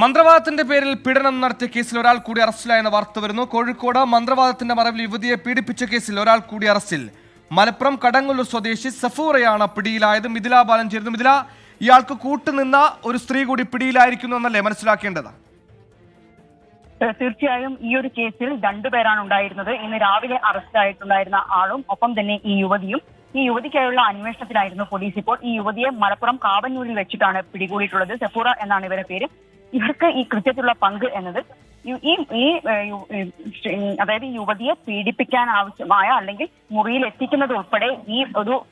മന്ത്രവാദത്തിന്റെ പേരിൽ പീഡനം നടത്തിയ കേസിൽ ഒരാൾ കൂടി അറസ്റ്റിലായെന്ന വാർത്ത വരുന്നു. കോഴിക്കോട് മന്ത്രവാദത്തിന്റെ മറവിൽ യുവതിയെ പീഡിപ്പിച്ച കേസിൽ ഒരാൾ കൂടി അറസ്റ്റിൽ. മലപ്പുറം കടങ്ങല്ലൂർ സ്വദേശി സഫൂറയാണ് പിടിയിലായത്. മിഥില ബാലൻ ചേരുന്നു. മിഥില ഇയാൾക്ക് കൂട്ടുനിന്ന ഒരു സ്ത്രീ കൂടി പിടിയിലായിരിക്കുന്നു എന്നല്ലേ മനസ്സിലാക്കേണ്ടത്? തീർച്ചയായും ഈ ഒരു കേസിൽ രണ്ടുപേരാണ് ഉണ്ടായിരുന്നത്. ഇന്ന് രാവിലെ അറസ്റ്റ് ആയിട്ടുണ്ടായിരുന്ന ആളും ഒപ്പം തന്നെ ഈ യുവതിയും. ഈ യുവതിക്കായുള്ള അന്വേഷണത്തിലായിരുന്നു പോലീസ് ഇപ്പോൾ. ഈ യുവതിയെ മലപ്പുറം കാവന്നൂരിൽ വെച്ചിട്ടാണ് പിടികൂടിയിട്ടുള്ളത്. സെഫൂറ എന്നാണ് ഇവരുടെ പേര്. ഇവർക്ക് ഈ കൃത്യത്തിലുള്ള പങ്ക് എന്നത് ഈ- ഈ അതായത് യുവതിയെ പീഡിപ്പിക്കാൻ ആവശ്യമായ അല്ലെങ്കിൽ മുറിയിൽ എത്തിക്കുന്നത് ഉൾപ്പെടെ ഈ ഒരു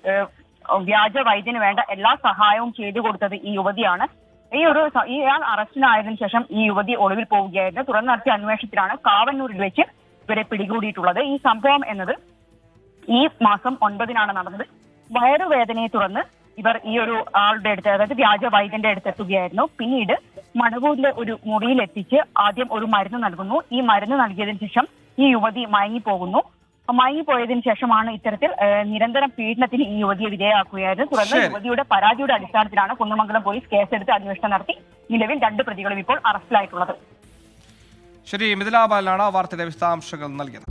വ്യാജ വൈദ്യന് വേണ്ട എല്ലാ സഹായവും ചെയ്തു കൊടുത്തത് ഈ യുവതിയാണ്. ഈ ഒരു ഇയാൾ അറസ്റ്റിലായതിനു ശേഷം ഈ യുവതി ഒളിവിൽ പോവുകയായിരുന്നു. തുടർന്ന് നടത്തിയ അന്വേഷണത്തിലാണ് കാവന്നൂരിൽ വെച്ച് ഇവരെ പിടികൂടിയിട്ടുള്ളത്. ഈ സംഭവം എന്നത് ഈ മാസം ഒൻപതിനാണ് നടന്നത്. വയറുവേദനയെ തുടർന്ന് ഇവർ ഈ ഒരു ആളുടെ അടുത്ത് അതായത് വ്യാജ വൈദ്യന്റെ അടുത്ത് എത്തുകയായിരുന്നു. പിന്നീട് മണവൂരിലെ ഒരു മുറിയിൽ എത്തിച്ച് ആദ്യം ഒരു മരുന്ന് നൽകുന്നു. ഈ മരുന്ന് നൽകിയതിനു ശേഷം ഈ യുവതി മയങ്ങിപ്പോകുന്നു. മയങ്ങിപ്പോയതിനു ശേഷമാണ് ഇത്തരത്തിൽ നിരന്തരം പീഡനത്തിന് ഈ യുവതിയെ വിധേയമാക്കുകയായിരുന്നു തുടർന്ന് യുവതിയുടെ പരാതിയുടെ അടിസ്ഥാനത്തിലാണ് കുന്നമംഗലം പോലീസ് കേസെടുത്ത് അന്വേഷണം നടത്തി നിലവിൽ രണ്ട് പ്രതികളും ഇപ്പോൾ അറസ്റ്റിലായിട്ടുള്ളത്. ശരി മിഥിലാബാലാണ് വാർത്തയുടെ വിശദാംശങ്ങൾ നൽകിയത്.